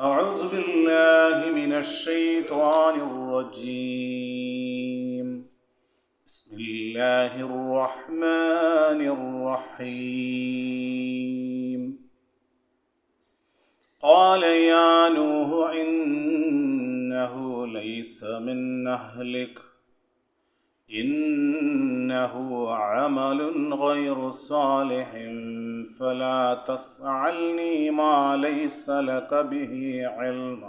أعوذ بالله من الشيطان الرجيم. بسم الله الرحمن الرحيم. قال يا نوح إنه ليس من أهلك. إنه عمل غير صالح فلا تسألني ما ليس لك به علم.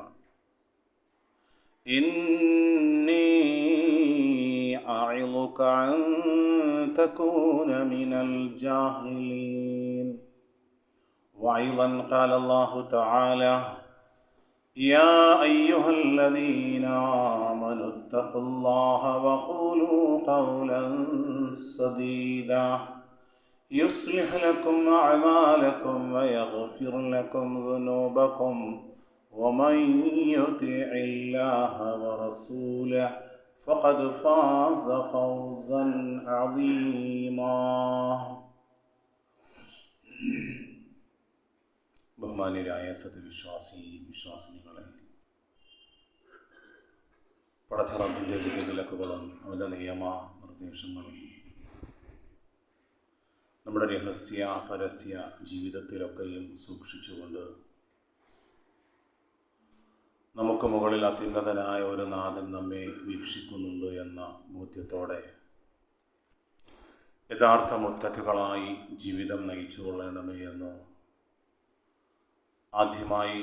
إني أعظك أن تكون من الجاهلين. وأيضا قال الله تعالى يا أيها الذين آمنوا اتقوا الله وقولوا قولا سديدا يصلح لكم أعمالكم ويغفر لكم ذنوبكم ومن يطع الله ورسوله فقد فاز فوزا عظيما ബഹുമാന്യരായ സത്യവിശ്വാസി വിശ്വാസിനികളെ പടച്ചറമ്പിന്റെ വിധി വിലക്കുകളും അവന്റെ നിയമ നിർദ്ദേശങ്ങളും നമ്മുടെ രഹസ്യ പരസ്യ ജീവിതത്തിലൊക്കെയും സൂക്ഷിച്ചുകൊണ്ട് നമുക്ക് മുകളിൽ അത്യുന്നതനായ ഒരു നാഥൻ നമ്മെ വീക്ഷിക്കുന്നുണ്ട് എന്ന ബോധ്യത്തോടെ യഥാർത്ഥ മുത്തക്കുകളായി ജീവിതം നയിച്ചു കൊള്ളണമേ എന്ന് ആദ്യമായി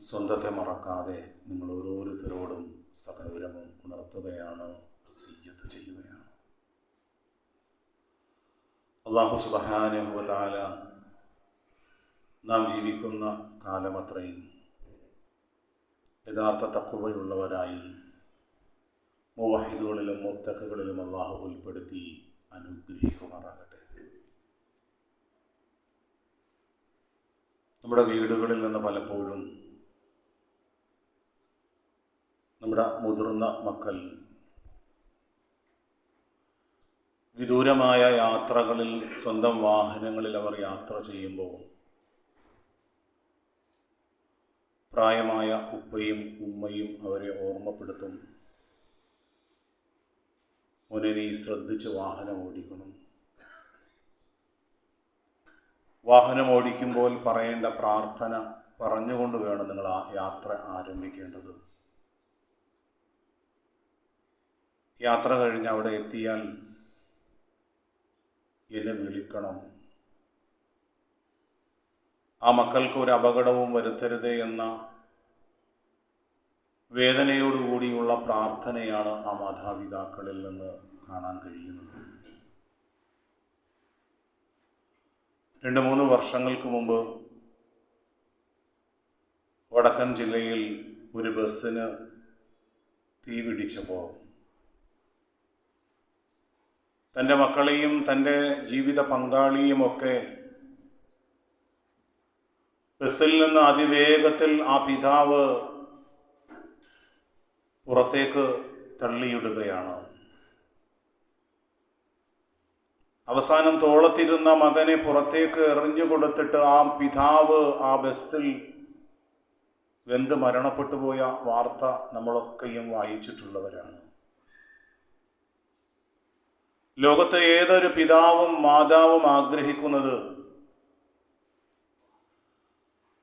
സ്വന്തത്തെ മറക്കാതെ നിങ്ങൾ ഓരോരുത്തരോടും സകലവിരമം ഉണർത്തുകയാണ് വസീയത്ത് ചെയ്യുകയാണ്. അള്ളാഹു സുബഹാനുഭവതാല നാം ജീവിക്കുന്ന കാലമത്രയും യഥാർത്ഥ തക്കുവയുള്ളവരായി മുവഹിദുകളിലും മുത്തക്കുകളിലും അള്ളാഹു ഉൾപ്പെടുത്തി അനുഗ്രഹിക്കുമാറാകട്ടെ. നമ്മുടെ വീടുകളിൽ നിന്ന് പലപ്പോഴും നമ്മുടെ മുതിർന്ന മക്കൾ. വിദൂരമായ യാത്രകളിൽ സ്വന്തം വാഹനങ്ങളിൽ അവർ യാത്ര ചെയ്യുമ്പോൾ പ്രായമായ ഉപ്പയും ഉമ്മയും അവരെ ഓർമ്മപ്പെടുത്തും. മോനെ നീ ശ്രദ്ധിച്ച് വാഹനം ഓടിക്കണം. വാഹനം ഓടിക്കുമ്പോൾ പറയേണ്ട പ്രാർത്ഥന പറഞ്ഞുകൊണ്ട് വേണം നിങ്ങൾ ആ യാത്ര ആരംഭിക്കേണ്ടത്. യാത്ര കഴിഞ്ഞ് അവിടെ എത്തിയാൽ എന്നെ വിളിക്കണം. ആ മക്കൾക്ക് ഒരു അപകടവും വരുത്തരുതേ എന്ന വേദനയോടുകൂടിയുള്ള പ്രാർത്ഥനയാണ് ആ മാതാപിതാക്കളിൽ നിന്ന് കാണാൻ കഴിയുന്നത്. രണ്ട് മൂന്ന് വർഷങ്ങൾക്ക് മുമ്പ് വടക്കൻ ജില്ലയിൽ ഒരു ബസ്സിന് തീ പിടിച്ചപ്പോൾ തന്റെ മക്കളെയും തന്റെ ജീവിത പങ്കാളിയുമൊക്കെ ബസ്സിൽ നിന്ന് അതിവേഗത്തിൽ ആ പിതാവ് പുറത്തേക്ക് തള്ളിയിടുകയാണ്. അവസാനം തോളത്തിരുന്ന മകനെ പുറത്തേക്ക് എറിഞ്ഞു കൊടുത്തിട്ട് ആ പിതാവ് ആ ബസ്സിൽ വെന്ത് മരണപ്പെട്ടു പോയ വാർത്ത നമ്മളൊക്കെയും വായിച്ചിട്ടുള്ളവരാണ്. ലോകത്തെ ഏതൊരു പിതാവും മാതാവും ആഗ്രഹിക്കുന്നത്?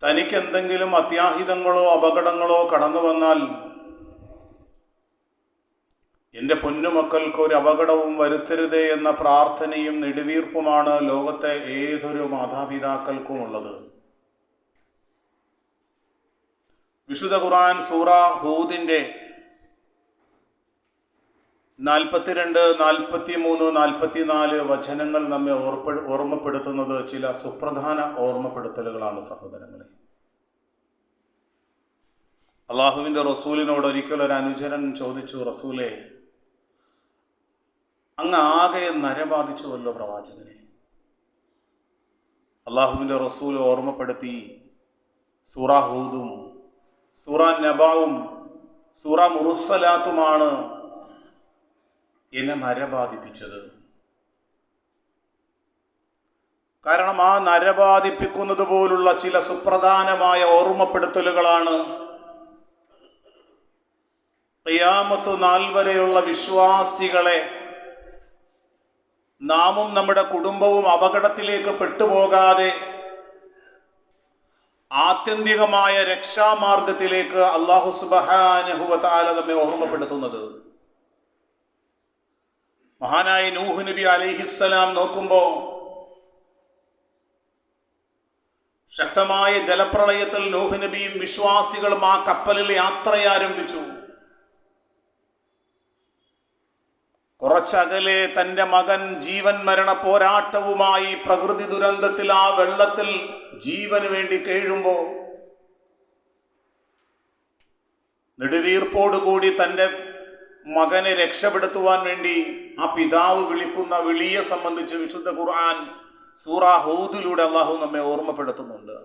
തനിക്ക് എന്തെങ്കിലും അത്യാഹിതങ്ങളോ അപകടങ്ങളോ കടന്നു വന്നാൽ എന്റെ പൊന്നുമക്കൾക്ക് ഒരു അപകടവും വരുത്തരുതേ എന്ന പ്രാർത്ഥനയും നെടുവീർപ്പുമാണ് ലോകത്തെ ഏതൊരു മാതാപിതാക്കൾക്കും ഉള്ളത് വിശുദ്ധ ഖുറാൻ സൂറ ഹൂദിന്റെ നാൽപ്പത്തിരണ്ട് നാൽപ്പത്തി മൂന്ന് നാൽപ്പത്തിനാല് വചനങ്ങൾ നമ്മെ ഓർപ്പ ഓർമ്മപ്പെടുത്തുന്നത് ചില സുപ്രധാന ഓർമ്മപ്പെടുത്തലുകളാണ് സഹോദരങ്ങളെ. അള്ളാഹുവിന്റെ റസൂലിനോട് ഒരിക്കൽ ഒരു അനുചരൻ ചോദിച്ചു റസൂലെ അങ്ങ് ആകെ നരബാധിച്ചുവല്ലോ പ്രവാചകനെ. അള്ളാഹുവിന്റെ റസൂൽ ഓർമ്മപ്പെടുത്തി സൂറ ഹൂദും സൂറ നബാവും സൂറ മുറുസലാത്തുമാണ് എന്നെ നരബാധിപ്പിച്ചത്. കാരണം ആ നരബാധിപ്പിക്കുന്നത് പോലുള്ള ചില സുപ്രധാനമായ ഓർമ്മപ്പെടുത്തലുകളാണ് ഖിയാമത്തു നാൾ വരെയുള്ള വിശ്വാസികളെ നാമും നമ്മുടെ കുടുംബവും അപകടത്തിലേക്ക് പെട്ടുപോകാതെ ആത്യന്തികമായ രക്ഷാമാർഗത്തിലേക്ക് അള്ളാഹു സുബഹാനഹുവത്താല നമ്മെ ഓർമ്മപ്പെടുത്തുന്നത്. മഹാനായ നൂഹ് നബി അലിഹിസ്സലാം നോക്കുമ്പോൾ ശക്തമായ ജലപ്രളയത്തിൽ നൂഹ് നബിയും വിശ്വാസികളും ആ കപ്പലിൽ യാത്രയാരംഭിച്ചു. കുറച്ചകലെ തന്റെ മകൻ ജീവൻ മരണ പോരാട്ടവുമായി പ്രകൃതി ദുരന്തത്തിൽ ആ വെള്ളത്തിൽ ജീവന് വേണ്ടി കേഴുമ്പോ നെടുവീർപ്പോടുകൂടി തന്റെ മകനെ രക്ഷപ്പെടുത്തുവാൻ വേണ്ടി ആ പിതാവ് വിളിക്കുന്ന വിളിയെ സംബന്ധിച്ച് വിശുദ്ധ ഖുർആൻ സൂറ ഹൂദിലൂടെ അള്ളാഹു നമ്മെ ഓർമ്മപ്പെടുത്തുന്നുണ്ട്.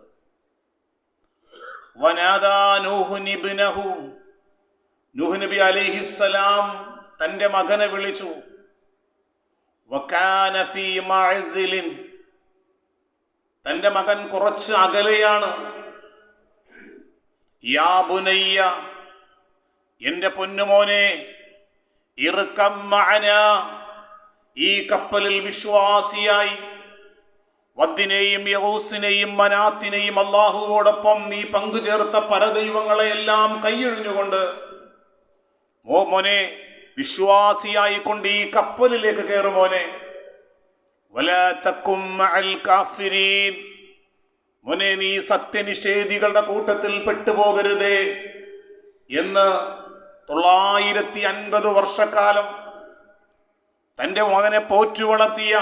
നൂഹു നബി അലിഹിസ്സലാം തന്റെ മകനെ വിളിച്ചു. തന്റെ മകൻ കുറച്ച് അകലെയാണ്. യാ ബുനയ്യ എന്റെ പൊന്നുമോനെ ഇറുക്കം ഈ കപ്പലിൽ വിശ്വാസിയായി. വദ്ദിനെയും യഹൂസിനെയും മനാത്തിനെയും അള്ളാഹുവോടൊപ്പം നീ പങ്കുചേർത്ത പരദൈവങ്ങളെയെല്ലാം കൈയൊഴിഞ്ഞുകൊണ്ട് ഓ മോനെ വിശ്വാസിയായി കൊണ്ട് ഈ കപ്പലിലേക്ക് കയറും മോനെ. മോനെ നീ സത്യനിഷേധികളുടെ കൂട്ടത്തിൽ പെട്ടുപോകരുതേ എന്ന് തൊള്ളായിരത്തി അൻപത് വർഷക്കാലം തന്റെ മകനെ പോറ്റു വളർത്തിയ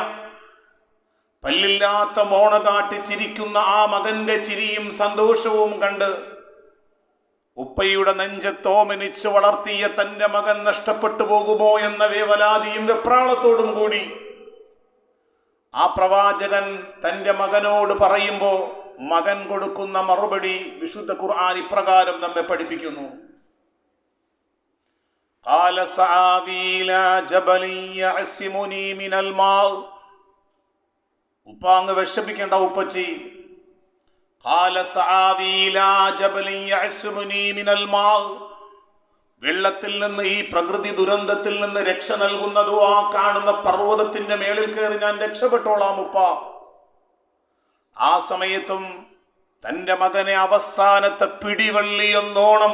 പല്ലില്ലാത്ത മോണ കാട്ടി ചിരിക്കുന്ന ആ മകന്റെ ചിരിയും സന്തോഷവും കണ്ട് ഉപ്പയുടെ നെഞ്ചത്തോമനിച്ച് വളർത്തിയ തന്റെ മകൻ നഷ്ടപ്പെട്ടു പോകുമോ എന്ന വേവലാതിയും വെപ്രാളത്തോടും കൂടി ആ പ്രവാചകൻ തന്റെ മകനോട് പറയുമ്പോൾ മകൻ കൊടുക്കുന്ന മറുപടി വിശുദ്ധ ഖുർആൻ ഇപ്രകാരം നമ്മെ പഠിപ്പിക്കുന്നു. قال سآوي إلى جبل يعصمني من الماء ഉപ്പ അങ്ങ് വിഷമിക്കേണ്ട ഉപ്പച്ചി قال سآوي إلى جبل يعصمني من الماء വെള്ളത്തിൽ നിന്ന് ഈ പ്രകൃതി ദുരന്തത്തിൽ നിന്ന് രക്ഷ നൽകുന്നതോ ആ കാണുന്ന പർവ്വതത്തിന്റെ മേളിൽ കയറി ഞാൻ രക്ഷപ്പെട്ടോളാം ഉപ്പ ആ സമയത്തും തന്റെ മകനെ അവസാനത്തെ പിടിവള്ളി എന്നോണം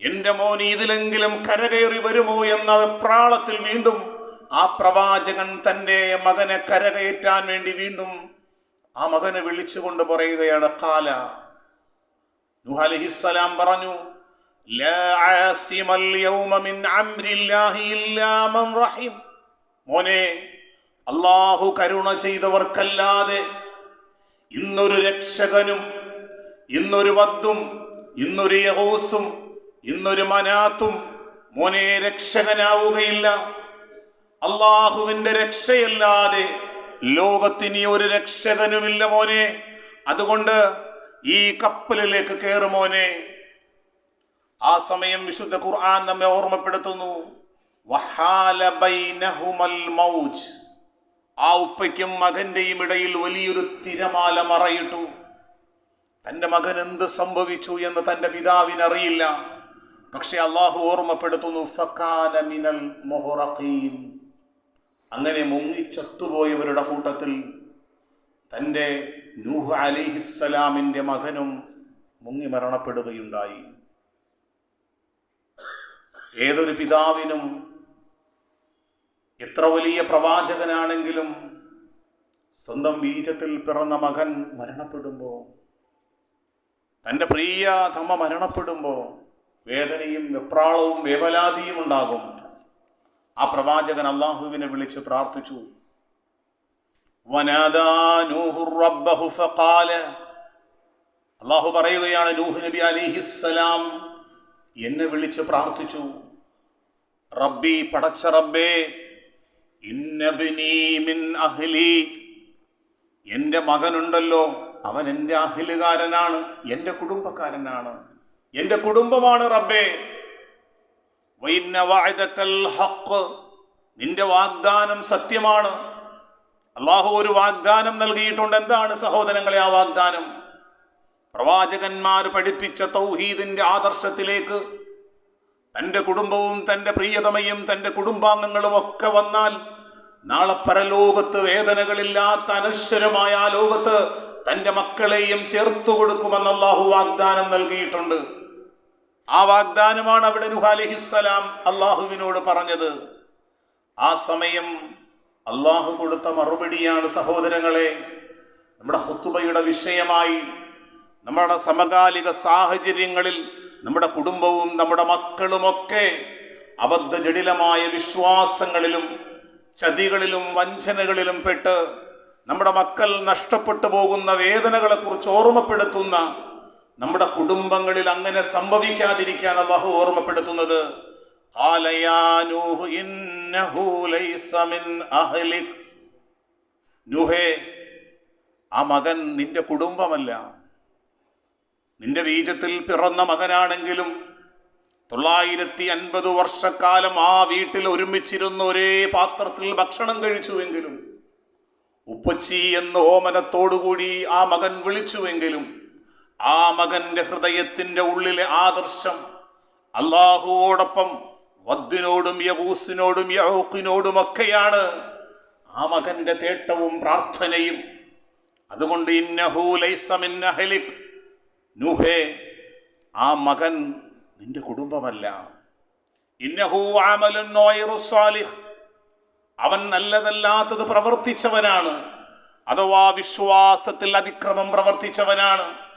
എന്റെ മോൻ ഇതിലെങ്കിലും കരകയറി വരുമോ എന്ന വെപ്രാളത്തിൽ വീണ്ടും ആ പ്രവാചകൻ തന്റെ മകനെ കരകയറ്റാൻ വേണ്ടി വീണ്ടും ആ മകനെ വിളിച്ചുകൊണ്ട് പറയുകയാണ് കാല നുഹലിസ്സലാം പറഞ്ഞു മോനെ അള്ളാഹു കരുണ ചെയ്തവർക്കല്ലാതെ ഇന്നൊരു രക്ഷകനും ഇന്നൊരു വദ്ദും ഇന്നൊരു യഹൂസും ഇന്നൊരു മനാത്തും മോനെ രക്ഷകനാവുകയില്ല. അള്ളാഹുവിന്റെ രക്ഷയല്ലാതെ ലോകത്തിനി ഒരു രക്ഷകനുമില്ല മോനെ. അതുകൊണ്ട് ഈ കപ്പലിലേക്ക് കയറും മോനെ. ആ സമയം വിശുദ്ധ ഖുർആൻ നമ്മെ ഓർമ്മപ്പെടുത്തുന്നു. ആ ഉപ്പയ്ക്കും മകന്റെയും ഇടയിൽ വലിയൊരു തിരമാല മറയിട്ടു. തന്റെ മകൻ എന്ത് സംഭവിച്ചു എന്ന് തന്റെ പിതാവിന് അറിയില്ല പക്ഷെ അള്ളാഹു ഓർമ്മപ്പെടുത്തുന്നു ഫക്കാന മിനൽ മുഹറഖീൻ. അങ്ങനെ മുങ്ങിച്ചത്തുപോയവരുടെ കൂട്ടത്തിൽ തന്റെ നൂഹ് അലിഹിസ്സലാമിന്റെ മകനും മുങ്ങി മരണപ്പെടുകയുണ്ടായി. ഏതൊരു പിതാവിനും എത്ര വലിയ പ്രവാചകനാണെങ്കിലും സ്വന്തം വീര്യത്തിൽ പിറന്ന മകൻ മരണപ്പെടുമ്പോൾ തന്റെ പ്രിയ തമ്മ മരണപ്പെടുമ്പോൾ വേദനയും വെപ്രാളവും വേവലാതിയും ഉണ്ടാകും. ആ പ്രവാചകൻ അള്ളാഹുവിനെ വിളിച്ച് പ്രാർത്ഥിച്ചു. അള്ളാഹു പറയുകയാണ് നൂഹ് നബി അലിഹിസ്സലാം എന്നെ വിളിച്ച് പ്രാർത്ഥിച്ചു. റബ്ബി പടച്ച റബ്ബേ മിൻ അഹ്ലി. എന്റെ മകനുണ്ടല്ലോ അവൻ എന്റെ അഹിലുകാരനാണ് എന്റെ കുടുംബക്കാരനാണ്. എന്റെ കുടുംബമാണ് റബ്ബേ. ഹക്ക് നിന്റെ വാഗ്ദാനം സത്യമാണ്. അള്ളാഹു ഒരു വാഗ്ദാനം നൽകിയിട്ടുണ്ട്. എന്താണ് സഹോദരങ്ങളെ ആ വാഗ്ദാനം? പ്രവാചകന്മാർ പഠിപ്പിച്ച തൗഹീദിന്റെ ആദർശത്തിലേക്ക് തന്റെ കുടുംബവും തന്റെ പ്രിയതമയും തന്റെ കുടുംബാംഗങ്ങളും ഒക്കെ വന്നാൽ നാളെ പരലോകത്ത് വേദനകളില്ലാത്ത അനശ്വരമായ ആ ലോകത്ത് തന്റെ മക്കളെയും ചേർത്തു കൊടുക്കുമെന്ന് അള്ളാഹു വാഗ്ദാനം നൽകിയിട്ടുണ്ട്. ആ വാഗ്ദാനമാണ് അവിടെ നുഹ അലഹിസ്സലാം അള്ളാഹുവിനോട് പറഞ്ഞത്. ആ സമയം അള്ളാഹു കൊടുത്ത മറുപടിയാണ് സഹോദരങ്ങളെ. നമ്മുടെ ഹുത്തുബയുടെ വിഷയമായി നമ്മുടെ സമകാലിക സാഹചര്യങ്ങളിൽ നമ്മുടെ കുടുംബവും നമ്മുടെ മക്കളുമൊക്കെ അബദ്ധ ജടിലമായ വിശ്വാസങ്ങളിലും ചതികളിലും വഞ്ചനകളിലും പെട്ട് നമ്മുടെ മക്കൾ നഷ്ടപ്പെട്ടു പോകുന്ന വേദനകളെക്കുറിച്ച് ഓർമ്മപ്പെടുത്തുന്ന നമ്മുടെ കുടുംബങ്ങളിൽ അങ്ങനെ സംഭവിക്കാതിരിക്കാൻ അള്ളാഹു ഓർമ്മപ്പെടുത്തുന്നത് ആ മകൻ നിന്റെ കുടുംബമല്ല. നിന്റെ വീജത്തിൽ പിറന്ന മകനാണെങ്കിലും തൊള്ളായിരത്തി അൻപത് വർഷക്കാലം ആ വീട്ടിൽ ഒരുമിച്ചിരുന്ന ഒരേ പാത്രത്തിൽ ഭക്ഷണം കഴിച്ചുവെങ്കിലും ഉപ്പച്ചി എന്ന ഓമനത്തോടുകൂടി ആ മകൻ വിളിച്ചുവെങ്കിലും ആ മകന്റെ ഹൃദയത്തിന്റെ ഉള്ളിലെ ആദർശം അള്ളാഹുവോടൊപ്പം വദ്ദിനോടും യബൂസിനോടും യഹൂക്കിനോടും ഒക്കെയാണ് ആ മകന്റെ തേട്ടവും പ്രാർത്ഥനയും. അതുകൊണ്ട് നൂഹേ ആ മകൻ നിന്റെ കുടുംബമല്ല. അവൻ നല്ലതല്ലാത്തത് പ്രവർത്തിച്ചവനാണ്. അഥവാ വിശ്വാസത്തിൽ അതിക്രമം പ്രവർത്തിച്ചവനാണ്.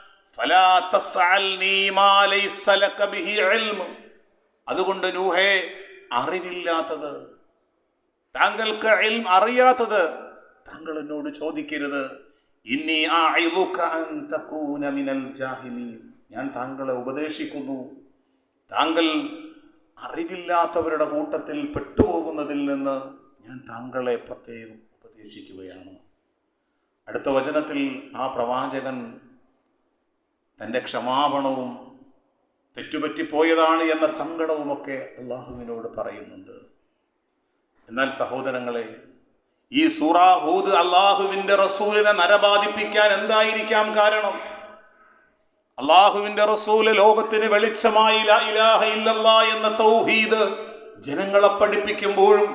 അതുകൊണ്ട് നൂഹേ അറിവില്ലാത്തത്. താങ്കൾക്ക് അറിയാത്തത്. താങ്കൾ എന്നോട് ചോദിക്കരുത്. ജാഹിലീൻ. ഞാൻ താങ്കളെ ഉപദേശിക്കുന്നു. താങ്കൾ അറിവില്ലാത്തവരുടെ കൂട്ടത്തിൽ പെട്ടുപോകുന്നതിൽ നിന്ന് ഞാൻ താങ്കളെ പ്രത്യേകം ഉപദേശിക്കുകയാണ്. അടുത്ത വചനത്തിൽ ആ പ്രവാചകൻ തന്റെ ക്ഷമാപണവും തെറ്റുപറ്റിപ്പോയതാണ് എന്ന സങ്കടവുമൊക്കെ അള്ളാഹുവിനോട് പറയുന്നുണ്ട്. എന്നാൽ സഹോദരങ്ങളെ ഈ സൂറാഹൂദ് അള്ളാഹുവിന്റെ റസൂലിനെ നരബാധിപ്പിക്കാൻ എന്തായിരിക്കാം കാരണം? അള്ളാഹുവിന്റെ റസൂൽ ലോകത്തിന് വെളിച്ചമായി ഇലാഹ എന്ന തൗഹീദ് ജനങ്ങളെ പഠിപ്പിക്കുമ്പോഴും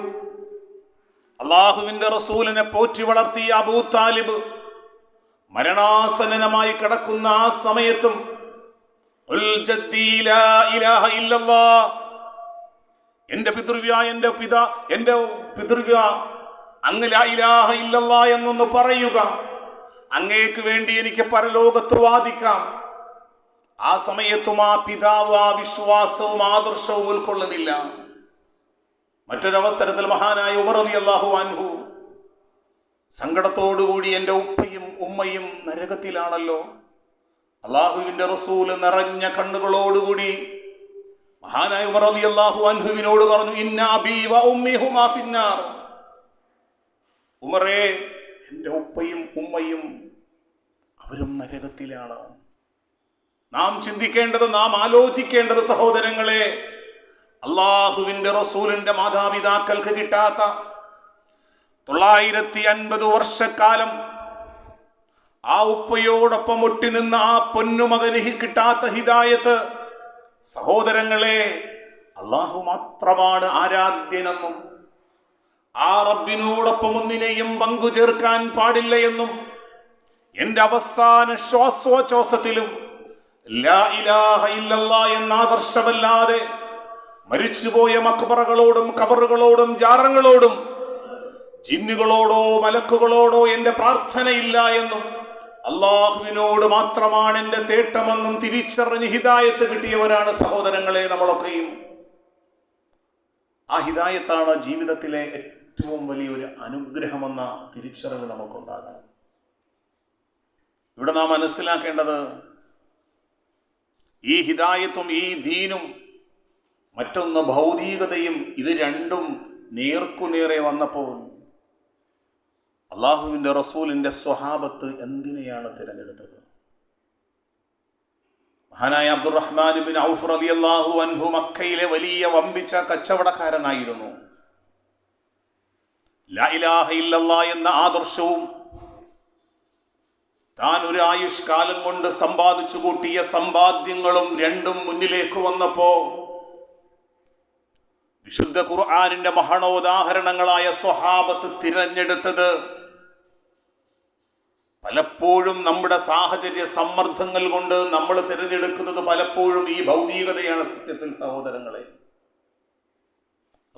അള്ളാഹുവിന്റെ റസൂലിനെ പോറ്റി വളർത്തിയ അബൂ താലിബ് മരണാസനമായി കിടക്കുന്ന ആ സമയത്തും എന്റെ പിതൃവ്യ എന്റെ പിത എന്റെ പിതൃവ്യ അങ്ങ് എന്നൊന്ന് പറയുക. അങ്ങേക്ക് വേണ്ടി എനിക്ക് പരലോകത്ത് വാദിക്കാം. ആ സമയത്തും ആ പിതാവ് ആ വിശ്വാസവും ആദർശവും ഉൾക്കൊള്ളുന്നില്ല. മറ്റൊരവസരത്തിൽ മഹാനായ ഉമർ അള്ളാഹു അൻഹു സങ്കടത്തോടുകൂടി എന്റെ ഉപ്പയും ഉമ്മയും നരകത്തിലാണല്ലോ. അള്ളാഹുവിന്റെ റസൂൽ നിറഞ്ഞ കണ്ണുകളോടുകൂടി മഹാനായ ഉമർ അലി അള്ളാഹു അൻഹുവിനോട് പറഞ്ഞു ഇന്നാ അബീ വ ഉമ്മി ഹുമാ ഫിന്നാർ. ഉമറേ എന്റെ ഉപ്പയും ഉമ്മയും അവരും നരകത്തിലാണ്. നാം ചിന്തിക്കേണ്ടത് നാം ആലോചിക്കേണ്ടത് സഹോദരങ്ങളെ അള്ളാഹുവിന്റെ റസൂലിന്റെ മാതാപിതാക്കൾക്ക് കിട്ടാത്ത തൊള്ളായിരത്തി അൻപത് വർഷക്കാലം ആ ഉപ്പയോടൊപ്പം ഒട്ടി നിന്ന് ആ പൊന്നുമകന് കിട്ടാത്ത ഹിതായത്ത് സഹോദരങ്ങളെ അള്ളാഹു മാത്രമാണ് ആരാധ്യനെന്നും ആ റബ്ബിനോടൊപ്പം ഒന്നിനെയും പങ്കു ചേർക്കാൻ പാടില്ല എന്നും എന്റെ അവസാന ശ്വാസോച്ഛ്വാസത്തിലും എന്ന ആദർശമല്ലാതെ മരിച്ചുപോയ മക്ബറകളോടും കബറുകളോടും ജാറങ്ങളോടും ജിന്നുകളോടോ മലക്കുകളോടോ എന്റെ പ്രാർത്ഥനയില്ല എന്നും അള്ളാഹുവിനോട് മാത്രമാണ് എന്റെ തേട്ടമെന്നും തിരിച്ചറിഞ്ഞ് ഹിതായത്ത് കിട്ടിയവരാണ് സഹോദരങ്ങളെ നമ്മളൊക്കെയും. ആ ഹിതായത്താണ് ജീവിതത്തിലെ ഏറ്റവും വലിയൊരു അനുഗ്രഹമെന്ന തിരിച്ചറിവ് നമുക്കുണ്ടാകണം. ഇവിടെ നാം മനസ്സിലാക്കേണ്ടത് ഈ ഹിതായത്തും ഈ ദീനും മറ്റൊന്ന് ഭൗതികതയും ഇത് രണ്ടും നേർക്കുനേറെ വന്നപ്പോൾ അള്ളാഹുവിന്റെ റസൂലിന്റെ സ്വഹാബത്ത് എന്തിനെയാണ് തിരഞ്ഞെടുത്തത്? മഹാനായ അബ്ദുറഹ്മാൻ ബിൻ ഔഫ് അള്ളാഹു അൻഹു മക്കയിലെ വലിയ വമ്പിച്ച കച്ചവടക്കാരനായിരുന്നു. എന്ന ആദർശവും താൻ ഒരു ആയുഷ്കാലം കൊണ്ട് സമ്പാദിച്ചു കൂട്ടിയ സമ്പാദ്യങ്ങളും രണ്ടും മുന്നിലേക്ക് വന്നപ്പോ വിശുദ്ധ ഖുർആാനിന്റെ മഹണോദാഹരണങ്ങളായ സ്വഹാബത്ത് തിരഞ്ഞെടുത്തത് പലപ്പോഴും നമ്മുടെ സാഹചര്യ സമ്മർദ്ദങ്ങൾ കൊണ്ട് നമ്മൾ തിരഞ്ഞെടുക്കുന്നത് പലപ്പോഴും ഈ ഭൗതികതയാണ് സത്യത്തിൽ സഹോദരങ്ങളെ.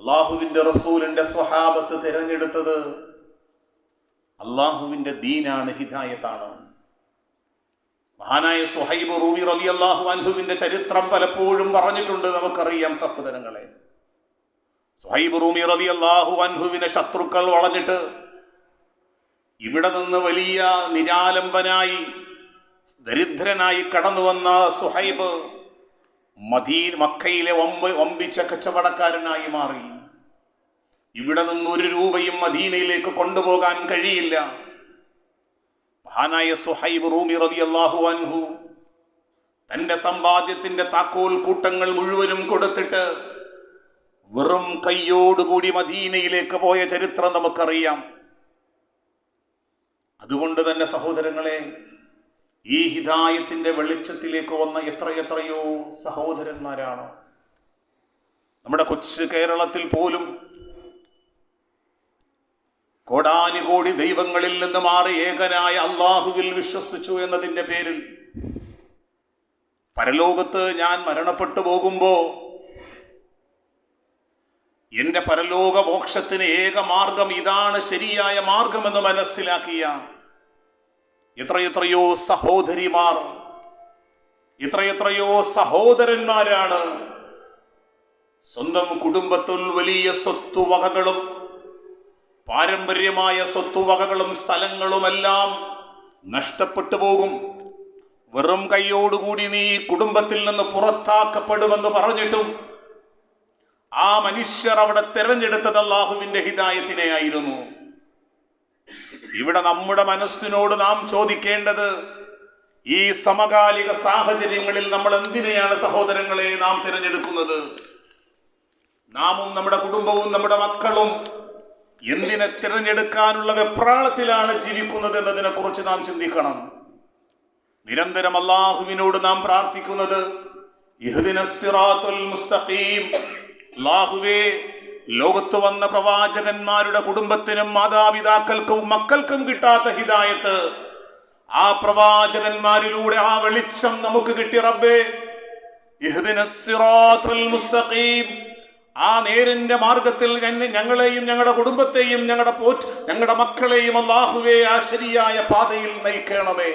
അള്ളാഹുവിന്റെ റസൂലിന്റെ സ്വഹാബത്ത് തിരഞ്ഞെടുത്തത് അള്ളാഹുവിന്റെ ദീനാണ് ഹിദായത്താണ്. മഹാനായ സുഹൈബ് റൂബി റലി അള്ളാഹു അൻഹുവിന്റെ ചരിത്രം പലപ്പോഴും പറഞ്ഞിട്ടുണ്ട് നമുക്കറിയാം സഹോദരങ്ങളെ. സുഹൈബ് റൂമി റലി അള്ളാഹു അൻഹുവിനെ ശത്രുക്കൾ വളഞ്ഞിട്ട് ഇവിടെ നിന്ന് വലിയ നിരാലംബനായി ദരിദ്രനായി കടന്നു വന്ന സുഹൈബ് മദീൻ മക്കയിലെ വമ്പ് വമ്പിച്ച കച്ചവടക്കാരനായി മാറി. ഇവിടെ നിന്ന് ഒരു രൂപയും മദീനയിലേക്ക് കൊണ്ടുപോകാൻ കഴിയില്ല. മഹാനായ സുഹൈബ് റൂമി റതി അള്ളാഹു അൻഹു തന്റെ സമ്പാദ്യത്തിന്റെ താക്കോൽ കൂട്ടങ്ങൾ മുഴുവനും കൊടുത്തിട്ട് വെറും കയ്യോടുകൂടി മദീനയിലേക്ക് പോയ ചരിത്രം നമുക്കറിയാം. അതുകൊണ്ട് തന്നെ സഹോദരങ്ങളെ ഈ ഹിതായത്തിന്റെ വെളിച്ചത്തിലേക്ക് വന്ന എത്രയെത്രയോ സഹോദരന്മാരാണ്. നമ്മുടെ കൊച്ചു കേരളത്തിൽ പോലും കോടാനുകോടി ദൈവങ്ങളിൽ നിന്ന് മാറി ഏകനായ അള്ളാഹുവിൽ വിശ്വസിച്ചു എന്നതിന്റെ പേരിൽ പരലോകത്ത് ഞാൻ മരണപ്പെട്ടു പോകുമ്പോൾ എന്റെ പരലോക മോക്ഷത്തിന് ഏക മാർഗം ഇതാണ് ശരിയായ മാർഗമെന്ന് മനസ്സിലാക്കിയ എത്രയെത്രയോ സഹോദരിമാർ എത്രയെത്രയോ സഹോദരന്മാരാണ് സ്വന്തം കുടുംബത്തിൽ വലിയ സ്വത്തുവകകളും പാരമ്പര്യമായ സ്വത്തുവകകളും സ്ഥലങ്ങളുമെല്ലാം നഷ്ടപ്പെട്ടു പോകും. വെറും കൈയോടുകൂടി നീ കുടുംബത്തിൽ നിന്ന് പുറത്താക്കപ്പെടുമെന്ന് പറഞ്ഞിട്ടും ആ മനുഷ്യർ അവിടെ തെരഞ്ഞെടുത്തത് അള്ളാഹുവിന്റെ ഹിതായത്തിനെ ആയിരുന്നു. ഇവിടെ നമ്മുടെ മനസ്സിനോട് നാം ചോദിക്കേണ്ടത് ഈ സമകാലിക സാഹചര്യങ്ങളിൽ നമ്മൾ എന്തിനെയാണ് സഹോദരങ്ങളെ നാം തിരഞ്ഞെടുക്കുന്നത്? നാമും നമ്മുടെ കുടുംബവും നമ്മുടെ മക്കളും എന്തിനെ തിരഞ്ഞെടുക്കാനുള്ള വെപ്രാളത്തിലാണ് ജീവിക്കുന്നത് എന്നതിനെ കുറിച്ച് നാം ചിന്തിക്കണം. നിരന്തരം അള്ളാഹുവിനോട് നാം പ്രാർത്ഥിക്കുന്നത് ഇഹ്ദിനസ് സിറാത്തുൽ മുസ്തഖീം അള്ളാഹുവേ ലോകത്ത് വന്ന പ്രവാചകന്മാരുടെ കുടുംബത്തിനും മാതാപിതാക്കൾക്കും മക്കൾക്കും കിട്ടാത്ത ഹിതായത്ത് ആ പ്രവാചകന്മാരിലൂടെ ആ വെളിച്ചം നമുക്ക് കിട്ടി റബ്ബേ. മുസ്തഖീം. ആ നേരിന്റെ മാർഗത്തിൽ ഞങ്ങളെയും ഞങ്ങളുടെ കുടുംബത്തെയും ഞങ്ങളുടെ പോറ്റ് ഞങ്ങളുടെ മക്കളെയും അള്ളാഹുവേ ആ ശരിയായ പാതയിൽ നയിക്കണമേ.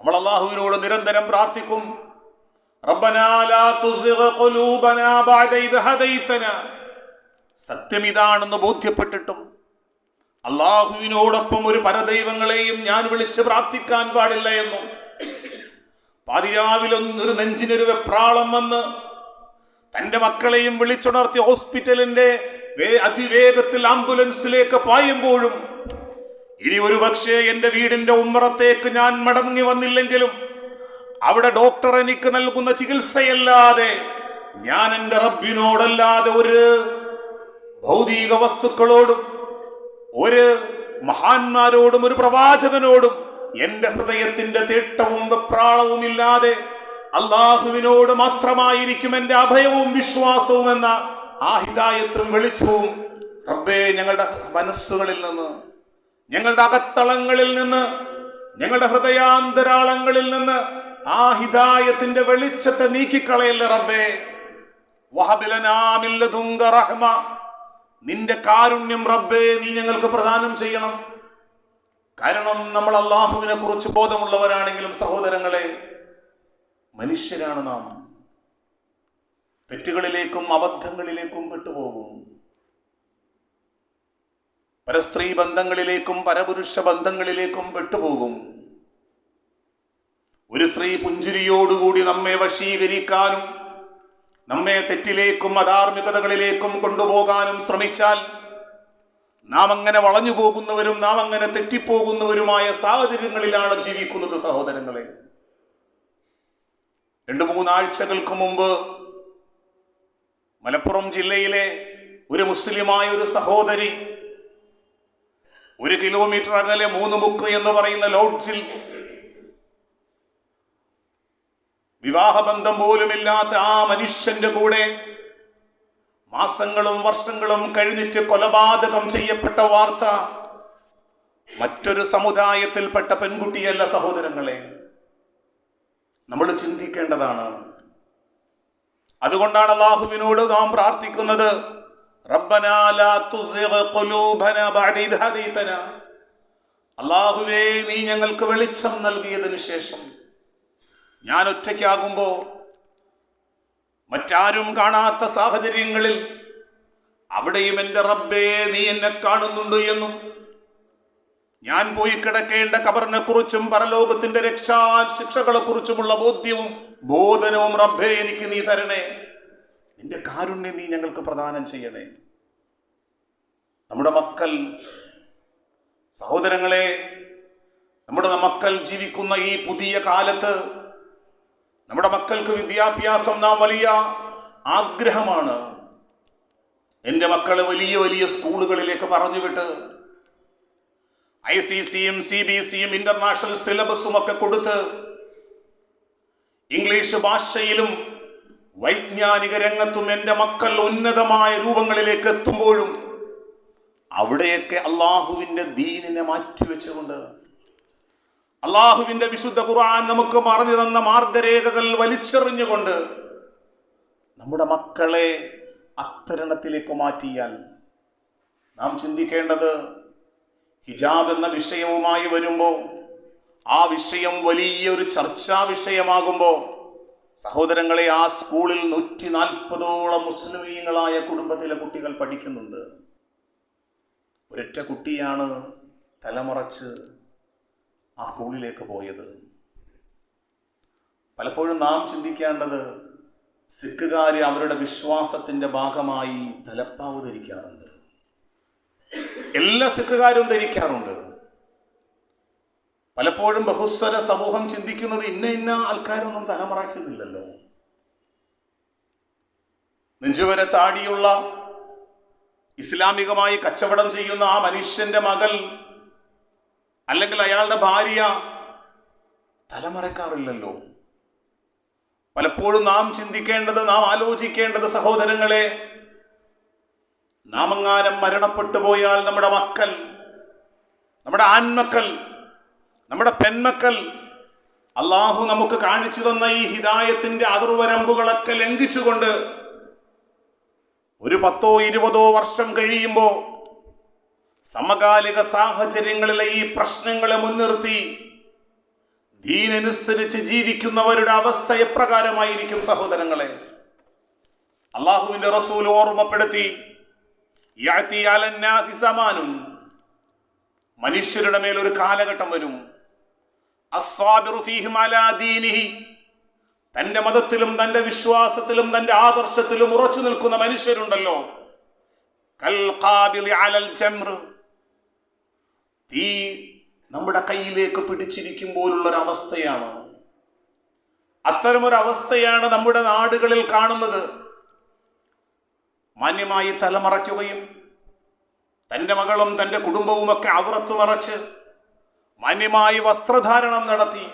നമ്മൾ അള്ളാഹുവിനോട് നിരന്തരം പ്രാർത്ഥിക്കും. റബ്ബനാ ലാ തുസിഗ ഖുലൂബനാ ബഅദ ഇദ് ഹദൈതനാ. സത്യം ഇതാണെന്ന് ബോധ്യപ്പെട്ടിട്ടും അള്ളാഹുവിനോടൊപ്പം ഒരു പരദൈവങ്ങളെയും ഞാൻ വിളിച്ച് പ്രാർത്ഥിക്കാൻ പാടില്ല എന്നും പാതിരാവിലൊന്നൊരു നെഞ്ചിനൊരു വെപ്രാളം വന്ന് തന്റെ മക്കളെയും വിളിച്ചുണർത്തി ഹോസ്പിറ്റലിന്റെ അതിവേഗത്തിൽ ആംബുലൻസിലേക്ക് പായുമ്പോഴും ഇനി ഒരു പക്ഷേ എന്റെ വീടിന്റെ ഉമ്മറത്തേക്ക് ഞാൻ മടങ്ങി വന്നില്ലെങ്കിലും അവിടെ ഡോക്ടർ എനിക്ക് നൽകുന്ന ചികിത്സയല്ലാതെ ഞാൻ എന്റെ റബ്ബിനോടല്ലാതെ ഒരു ഭൗതിക വസ്തുക്കളോടും ഒരു മഹാന്മാരോടും ഒരു പ്രവാചകനോടും എന്റെ ഹൃദയത്തിന്റെ തീട്ടവും വെപ്രാളവും ഇല്ലാതെ അള്ളാഹുവിനോട് മാത്രമായിരിക്കും എന്റെ അഭയവും വിശ്വാസവും എന്ന ആഹിതായത്വം വെളിച്ചവും റബ്ബേ ഞങ്ങളുടെ മനസ്സുകളിൽ നിന്ന് ഞങ്ങളുടെ അകത്തളങ്ങളിൽ നിന്ന് ഞങ്ങളുടെ ഹൃദയാന്തരാളങ്ങളിൽ നിന്ന് ആ ഹിദായത്തിന്റെ വെളിച്ചത്തെ നീക്കിക്കളയല്ല റബ്ബേ? റഹ്മ. നിന്റെ കാരുണ്യം റബ്ബേ നീ ഞങ്ങൾക്ക് പ്രദാനം ചെയ്യണം. കാരണം നമ്മൾ അള്ളാഹുവിനെ കുറിച്ച് ബോധമുള്ളവരാണെങ്കിലും സഹോദരങ്ങളെ മനുഷ്യരാണ് നാം. തെറ്റുകളിലേക്കും അബദ്ധങ്ങളിലേക്കും പെട്ടുപോകും. പരസ്ത്രീ ബന്ധങ്ങളിലേക്കും പരപുരുഷ ബന്ധങ്ങളിലേക്കും പെട്ടുപോകും. ഒരു സ്ത്രീ പുഞ്ചിരിയോടുകൂടി നമ്മെ വശീകരിക്കാനും നമ്മെ തെറ്റിലേക്കും അധാർമികതകളിലേക്കും കൊണ്ടുപോകാനും ശ്രമിച്ചാൽ നാം അങ്ങനെ വളഞ്ഞു പോകുന്നവരും നാം അങ്ങനെ തെറ്റിപ്പോകുന്നവരുമായ സാഹചര്യങ്ങളിലാണ് ജീവിക്കുന്നത് സഹോദരങ്ങളെ. രണ്ടു മൂന്നാഴ്ചകൾക്ക് മുമ്പ് മലപ്പുറം ജില്ലയിലെ ഒരു മുസ്ലിമായ ഒരു സഹോദരി ഒരു കിലോമീറ്റർ അകലെ മൂന്ന് മുക്ക് എന്ന് പറയുന്ന ലോഡ്ജിൽ വിവാഹബന്ധം പോലുമില്ലാത്ത ആ മനുഷ്യന്റെ കൂടെ മാസങ്ങളും വർഷങ്ങളും കഴിഞ്ഞിട്ട് കൊലപാതകം ചെയ്യപ്പെട്ട വാർത്ത മറ്റൊരു സമുദായത്തിൽപ്പെട്ട പെൺകുട്ടിയല്ല സഹോദരങ്ങളെ നമ്മൾ ചിന്തിക്കേണ്ടതാണ് അതുകൊണ്ടാണ് അള്ളാഹുവിനോട് നാം പ്രാർത്ഥിക്കുന്നത്. അള്ളാഹുവേ നീ ഞങ്ങൾക്ക് വെളിച്ചം നൽകിയതിനു ശേഷം ഞാൻ ഒറ്റയ്ക്കാകുമ്പോ മറ്റാരും കാണാത്ത സാഹചര്യങ്ങളിൽ അവിടെയും എന്റെ റബ്ബേ നീ എന്നെ കാണുന്നുണ്ട് എന്നും ഞാൻ പോയി കിടക്കേണ്ട കബറിനെ കുറിച്ചും പരലോകത്തിന്റെ രക്ഷാ ശിക്ഷകളെ കുറിച്ചുമുള്ള ബോധ്യവും ബോധനവും റബ്ബേ എനിക്ക് നീ തരണേ. നിന്റെ കാരുണ്യം നീ ഞങ്ങൾക്ക് പ്രദാനം ചെയ്യണേ. നമ്മുടെ മക്കൾ സഹോദരങ്ങളെ നമ്മുടെ മക്കൾ ജീവിക്കുന്ന ഈ പുതിയ കാലത്ത് നമ്മുടെ മക്കൾക്ക് വിദ്യാഭ്യാസം നാം വലിയ ആഗ്രഹമാണ്. എന്റെ മക്കളെ വലിയ വലിയ സ്കൂളുകളിലേക്ക് പറഞ്ഞുവിട്ട് ഐ സി സിയും സി ബി സിയും ഇന്റർനാഷണൽ സിലബസും ഒക്കെ കൊടുത്ത് ഇംഗ്ലീഷ് ഭാഷയിലും വൈജ്ഞാനിക രംഗത്തും എന്റെ മക്കൾ ഉന്നതമായ രൂപങ്ങളിലേക്ക് എത്തുമ്പോഴും അവിടെയൊക്കെ അള്ളാഹുവിന്റെ ദീനിനെ മാറ്റിവെച്ചുകൊണ്ട് അള്ളാഹുവിന്റെ വിശുദ്ധ ഖുർആൻ നമുക്ക് പറഞ്ഞു തന്ന മാർഗരേഖകൾ വലിച്ചെറിഞ്ഞുകൊണ്ട് നമ്മുടെ മക്കളെ അത്തരണത്തിലേക്ക് മാറ്റിയാൽ നാം ചിന്തിക്കേണ്ടത് ഹിജാബ് എന്ന വിഷയവുമായി വരുമ്പോൾ ആ വിഷയം വലിയൊരു ചർച്ചാ വിഷയമാകുമ്പോൾ സഹോദരങ്ങളെ ആ സ്കൂളിൽ നൂറ്റി നാൽപ്പതോളം മുസ്ലിമീങ്ങളായ കുടുംബത്തിലെ കുട്ടികൾ പഠിക്കുന്നുണ്ട്. ഒരൊറ്റ കുട്ടിയാണ് തലമുറച്ച് ആ സ്കൂളിലേക്ക് പോയത്. പലപ്പോഴും നാം ചിന്തിക്കേണ്ടത് സിഖുകാർ അവരുടെ വിശ്വാസത്തിന്റെ ഭാഗമായി തലപ്പാവ് ധരിക്കാറുണ്ട്. എല്ലാ സിഖുകാരും ധരിക്കാറുണ്ട്. പലപ്പോഴും ബഹുസ്വര സമൂഹം ചിന്തിക്കുന്നത് ഇന്ന ഇന്ന ആൾക്കാരൊന്നും തലമറയ്ക്കുന്നില്ലല്ലോ. നെഞ്ചുവരെ താടിയുള്ള ഇസ്ലാമികമായി കച്ചവടം ചെയ്യുന്ന ആ മനുഷ്യന്റെ മകൾ അല്ലെങ്കിൽ അയാളുടെ ഭാര്യ തലമറക്കാറില്ലല്ലോ. പലപ്പോഴും നാം ചിന്തിക്കേണ്ടത് നാം ആലോചിക്കേണ്ടത് സഹോദരങ്ങളെ നാമങ്ങാനം മരണപ്പെട്ടു പോയാൽ നമ്മുടെ മക്കൾ നമ്മുടെ ആൺമക്കൾ നമ്മുടെ പെൺമക്കൾ അള്ളാഹു നമുക്ക് കാണിച്ചു തന്ന ഈ ഹിതായത്തിന്റെ അതിർവരമ്പുകളൊക്കെ ലംഘിച്ചുകൊണ്ട് ഒരു പത്തോ ഇരുപതോ വർഷം കഴിയുമ്പോൾ സമകാലിക സാഹചര്യങ്ങളിലെ ഈ പ്രശ്നങ്ങളെ മുൻനിർത്തി ദീനനുസരിച്ച് ജീവിക്കുന്നവരുടെ അവസ്ഥ എപ്രകാരമായിരിക്കും സഹോദരങ്ങളെ. അള്ളാഹുവിന്റെ റസൂൽ ഓർമ്മപ്പെടുത്തി സമാനും. മനുഷ്യരുടെ മേൽ ഒരു കാലഘട്ടം വരും. തന്റെ മതത്തിലും തന്റെ വിശ്വാസത്തിലും തന്റെ ആദർശത്തിലും ഉറച്ചു നിൽക്കുന്ന മനുഷ്യരുണ്ടല്ലോ. കൽ തീ നമ്മുടെ കയ്യിലേക്ക് പിടിച്ചിരിക്കുമ്പോഴുള്ള ഒരു അവസ്ഥയാണ് അത്തരമൊരു അവസ്ഥയാണ് നമ്മുടെ നാടുകളിൽ കാണുന്നത്. മാന്യമായി തലമറയ്ക്കുകയും തന്റെ മകളും തന്റെ കുടുംബവുമൊക്കെ അവറത്തു മറച്ച് മാന്യമായി വസ്ത്രധാരണം നടത്തി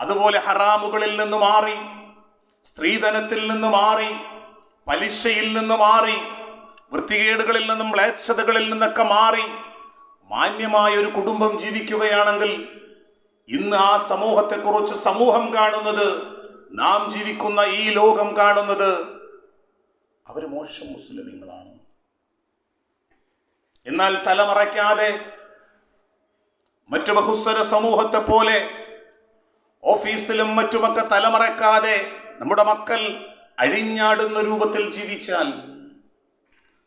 അതുപോലെ ഹറാമുകളിൽ നിന്ന് മാറി സ്ത്രീധനത്തിൽ നിന്ന് മാറി പലിശയിൽ നിന്ന് മാറി വൃത്തികേടുകളിൽ നിന്നും മ്ലേച്ഛതകളിൽ നിന്നൊക്കെ മാറി മാന്യമായ ഒരു കുടുംബം ജീവിക്കുകയാണെങ്കിൽ ഇന്ന് ആ സമൂഹത്തെക്കുറിച്ച് സമൂഹം കാണുന്നത് നാം ജീവിക്കുന്ന ഈ ലോകം കാണുന്നത് അവർ മോശം മുസ്ലിമീങ്ങളാണ്. എന്നാൽ തലമറയ്ക്കാതെ മറ്റു ബഹുസ്വര സമൂഹത്തെ പോലെ ഓഫീസിലും മറ്റുമൊക്കെ തലമറയ്ക്കാതെ നമ്മുടെ മക്കൾ അഴിഞ്ഞാടുന്ന രൂപത്തിൽ ജീവിച്ചാൽ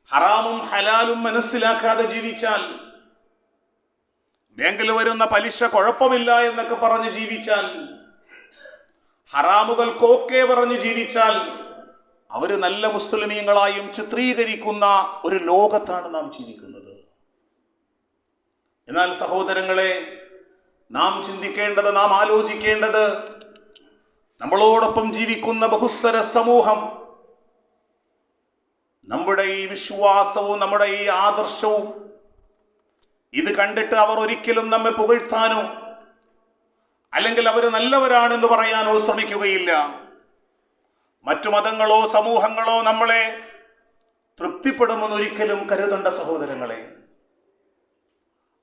ഹറാമും ഹലാലും മനസ്സിലാക്കാതെ ജീവിച്ചാൽ ബാങ്കിൽ വരുന്ന പലിശ കുഴപ്പമില്ല എന്നൊക്കെ പറഞ്ഞ് ജീവിച്ചാൽ ഹറാമുകൾ കോക്കെ പറഞ്ഞ് ജീവിച്ചാൽ അവർ നല്ല മുസ്ലിമീങ്ങളായും ചിത്രീകരിക്കുന്ന ഒരു ലോകത്താണ് നാം ജീവിക്കുന്നത്. എന്നാൽ സഹോദരങ്ങളെ നാം ചിന്തിക്കേണ്ടത് നാം ആലോചിക്കേണ്ടത് നമ്മളോടൊപ്പം ജീവിക്കുന്ന ബഹുസ്വര സമൂഹം നമ്മുടെ ഈ വിശ്വാസവും നമ്മുടെ ഈ ആദർശവും ഇത് കണ്ടിട്ട് അവർ ഒരിക്കലും നമ്മെ പുകഴ്ത്താനോ അല്ലെങ്കിൽ അവർ നല്ലവരാണെന്ന് പറയാനോ ശ്രമിക്കുകയില്ല. മറ്റു മതങ്ങളോ സമൂഹങ്ങളോ നമ്മളെ തൃപ്തിപ്പെടുമെന്ന് ഒരിക്കലും കരുതണ്ട സഹോദരങ്ങളെ.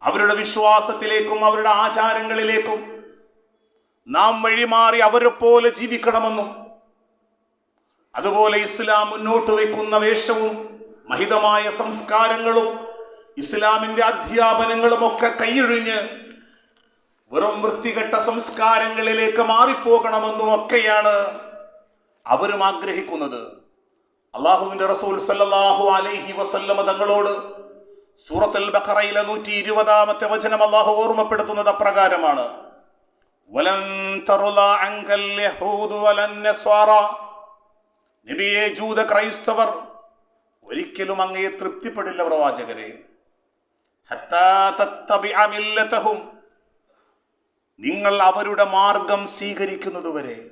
അവരുടെ വിശ്വാസത്തിലേക്കും അവരുടെ ആചാരങ്ങളിലേക്കും നാം വഴിമാറി അവരെ പോലെ ജീവിക്കണമെന്നും അതുപോലെ ഇസ്ലാം മുന്നോട്ട് വയ്ക്കുന്ന വേഷവും മഹിതമായ സംസ്കാരങ്ങളും ഇസ്ലാമിന്റെ അധ്യാപനങ്ങളും ഒക്കെ കൈയൊഴിഞ്ഞ് വെറും വൃത്തികെട്ട സംസ്കാരങ്ങളിലേക്ക് മാറിപ്പോകണമെന്നും ഒക്കെയാണ് അവരും ആഗ്രഹിക്കുന്നത്. അള്ളാഹുവിന്റെ റസൂൽ സല്ലാഹു അലൈഹി വസല്ലമ തങ്ങളോട് സൂറത്തുൽ ബഖറയിലെ നൂറ്റി ഇരുപതാമത്തെ വചനം അള്ളാഹു ഓർമ്മപ്പെടുത്തുന്നത് അപ്രകാരമാണ്. ക്രൈസ്തവർ ഒരിക്കലും അങ്ങയെ തൃപ്തിപ്പെടില്ല പ്രവാചകരെ. ഹത്താ തത്തബിഅ മില്ലതഹും. നിങ്ങൾ അവരുടെ മാർഗം സ്വീകരിക്കുന്നതുവരെ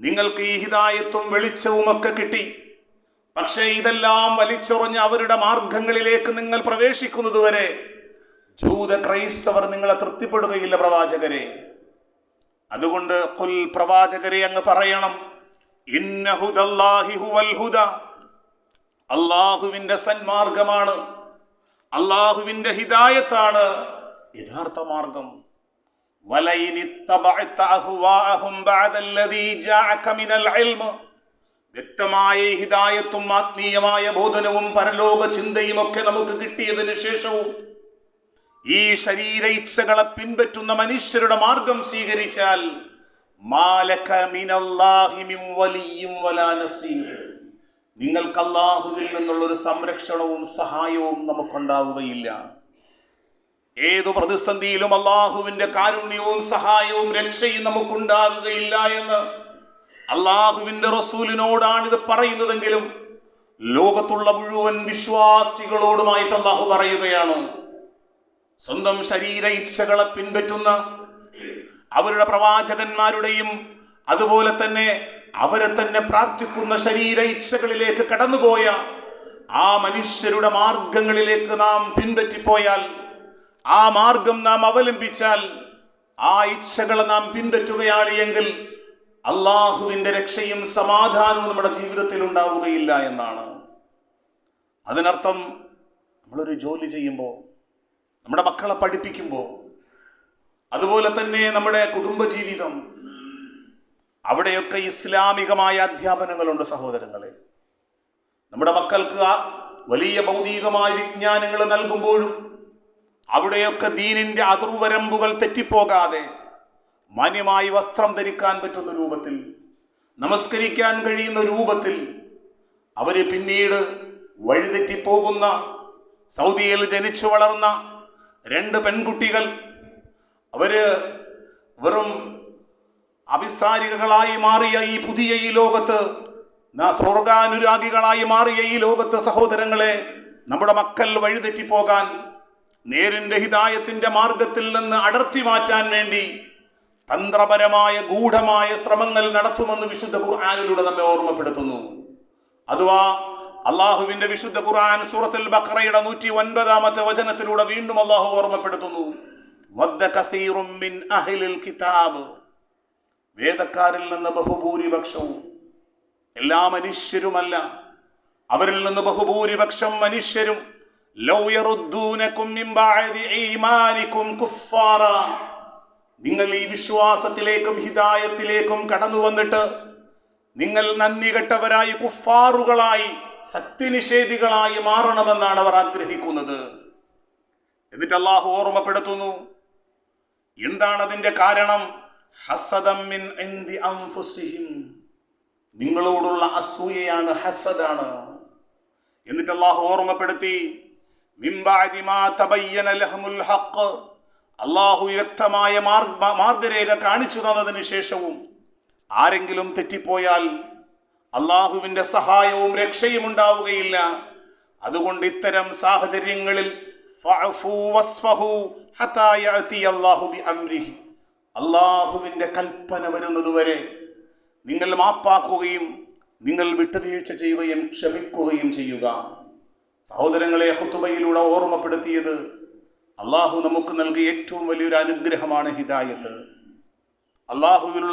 നിങ്ങൾക്ക് ഈ ഹിതായത്വം വെളിച്ചവും ഒക്കെ കിട്ടി. പക്ഷേ ഇതെല്ലാം വലിച്ചൊറിഞ്ഞ് അവരുടെ മാർഗങ്ങളിലേക്ക് നിങ്ങൾ പ്രവേശിക്കുന്നതുവരെ ജൂത ക്രൈസ്തവർ നിങ്ങളെ തൃപ്തിപ്പെടുകയില്ല പ്രവാചകരെ. അതുകൊണ്ട് കുൽ പ്രവാചകരെ അങ്ങ് പറയണം. ഇന്ന ഹുദല്ലാഹി ഹുവൽ അള്ളാഹുവിന്റെ സന്മാർഗമാണ്. അള്ളാഹുവിന്റെ ഹിദായത്താണ്. യഥാർത്ഥ മാർഗം. വ്യക്തമായ ഹിദായത്തും ആത്മീയമായ ബോധനവും പരലോക ചിന്തയും ഒക്കെ നമുക്ക് കിട്ടിയതിന് ശേഷവും ഈ ശരീര ഇച്ഛകളെ പിൻപറ്റുന്ന മനുഷ്യരുടെ മാർഗം സ്വീകരിച്ചാൽ മാലക്ക മിനല്ലാഹിമിം വലിയും വലാനസീർ നിങ്ങൾക്ക് അല്ലാഹുവിൽ നിന്നുള്ളൊരു സംരക്ഷണവും സഹായവും നമുക്കുണ്ടാവുകയില്ല. ഏതു പ്രതിസന്ധിയിലും അള്ളാഹുവിന്റെ കാരുണ്യവും സഹായവും രക്ഷയും നമുക്കുണ്ടാകുകയില്ല എന്ന് അള്ളാഹുവിന്റെ റസൂലിനോടാണ് ഇത് പറയുന്നതെങ്കിലും ലോകത്തുള്ള മുഴുവൻ വിശ്വാസികളോടുമായിട്ട് അള്ളാഹു പറയുകയാണ്. സ്വന്തം ശരീര ഇച്ഛകളെ പിൻപറ്റുന്ന അവരുടെ പ്രവാചകന്മാരുടെയും അതുപോലെ തന്നെ അവരെ തന്നെ പ്രാർത്ഥിക്കുന്ന ശരീര ഇച്ഛകളിലേക്ക് കടന്നുപോയ ആ മനുഷ്യരുടെ മാർഗങ്ങളിലേക്ക് നാം പിൻപറ്റിപ്പോയാൽ ആ മാർഗം നാം അവലംബിച്ചാൽ ആ ഇച്ഛകളെ നാം പിൻപറ്റുകയാണ് എങ്കിൽ അള്ളാഹുവിന്റെ രക്ഷയും സമാധാനവും നമ്മുടെ ജീവിതത്തിൽ ഉണ്ടാവുകയില്ല എന്നാണ്. അതിനർത്ഥം നമ്മളൊരു ജോലി ചെയ്യുമ്പോൾ നമ്മുടെ മക്കളെ പഠിപ്പിക്കുമ്പോൾ അതുപോലെ തന്നെ നമ്മുടെ കുടുംബജീവിതം അവിടെയൊക്കെ ഇസ്ലാമികമായ അധ്യാപനങ്ങളുണ്ട് സഹോദരങ്ങളെ. നമ്മുടെ മക്കൾക്ക് ആ വലിയ ഭൗതികമായ വിജ്ഞാനങ്ങൾ നൽകുമ്പോഴും അവിടെയൊക്കെ ദീനിന്റെ അതിർവരമ്പുകൾ തെറ്റിപ്പോകാതെ മാന്യമായി വസ്ത്രം ധരിക്കാൻ പറ്റുന്ന രൂപത്തിൽ നമസ്കരിക്കാൻ കഴിയുന്ന രൂപത്തിൽ അവർ പിന്നീട് വഴിതെറ്റിപ്പോകുന്ന സൗദിയിൽ ജനിച്ചു വളർന്ന രണ്ട് പെൺകുട്ടികൾ അവർ വെറും അഭിസാരികകളായി മാറിയ ഈ പുതിയ ഈ ലോകത്ത് സ്വർഗാനുരാഗികളായി മാറിയ ഈ ലോകത്ത് സഹോദരങ്ങളെ നമ്മുടെ മക്കൾ വഴിതെറ്റിപ്പോകാൻ നേരിന്റെ ഹിതായത്തിന്റെ മാർഗത്തിൽ നിന്ന് അടർത്തി മാറ്റാൻ വേണ്ടി തന്ത്രപരമായ ഗൂഢമായ ശ്രമങ്ങൾ നടത്തുമെന്ന് വിശുദ്ധ ഖുർആാനിലൂടെ നമ്മെ ഓർമ്മപ്പെടുത്തുന്നു. അഥവാ അള്ളാഹുവിന്റെ വിശുദ്ധ ഖുർആൻ സൂറത്തുൽ ബക്രയുടെ നൂറ്റി ഒൻപതാമത്തെ വചനത്തിലൂടെ വീണ്ടും അള്ളാഹു ഓർമ്മപ്പെടുത്തുന്നു വദ്ദ കസീറും മിൻ അഹ്ലിൽ കിതാബ് വേദക്കാരിൽ നിന്ന് ബഹുഭൂരിപക്ഷവും. എല്ലാ മനുഷ്യരുമല്ല. അവരിൽ നിന്ന് ബഹുഭൂരിപക്ഷം മനുഷ്യരും. നിങ്ങൾ ഈ വിശ്വാസത്തിലേക്കും ഹിതായത്തിലേക്കും കടന്നു വന്നിട്ട് നിങ്ങൾ നന്ദി കെട്ടവരായി കുഫാറുകളായി സത്യനിഷേധികളായി മാറണമെന്നാണ് അവർ ആഗ്രഹിക്കുന്നത്. എന്നിട്ട് അള്ളാഹു ഓർമ്മപ്പെടുത്തുന്നു. എന്താണ് അതിന്റെ കാരണം? അൻഫുസിഹിം. നിങ്ങളോടുള്ള അസൂയയാണ് ഹസദാണ്. എന്നിട്ട് അള്ളാഹു ഓർമ്മപ്പെടുത്തി അള്ളാഹു വ്യക്തമായ മാർഗ മാർഗരേഖ കാണിച്ചു തന്നതിന് ശേഷവും ആരെങ്കിലും തെറ്റിപ്പോയാൽ അള്ളാഹുവിന്റെ സഹായവും രക്ഷയും ഉണ്ടാവുകയില്ല. അതുകൊണ്ട് ഇത്തരം സാഹചര്യങ്ങളിൽ ഫഅഫൂ അല്ലാഹു കൽപ്പന വരുന്നതുവരെ നിങ്ങൾ മാപ്പാക്കുകയും നിങ്ങൾ വിട്ടുവീഴ്ച ചെയ്യുകയും ക്ഷമിക്കുകയും ചെയ്യുക. സഹോദരങ്ങളെ ഹുത്തുബയിലൂടെ ഓർമ്മപ്പെടുത്തിയത് അള്ളാഹു നമുക്ക് നൽകിയ ഏറ്റവും വലിയൊരു അനുഗ്രഹമാണ് ഹിദായത്ത്. അള്ളാഹുവിനുള്ള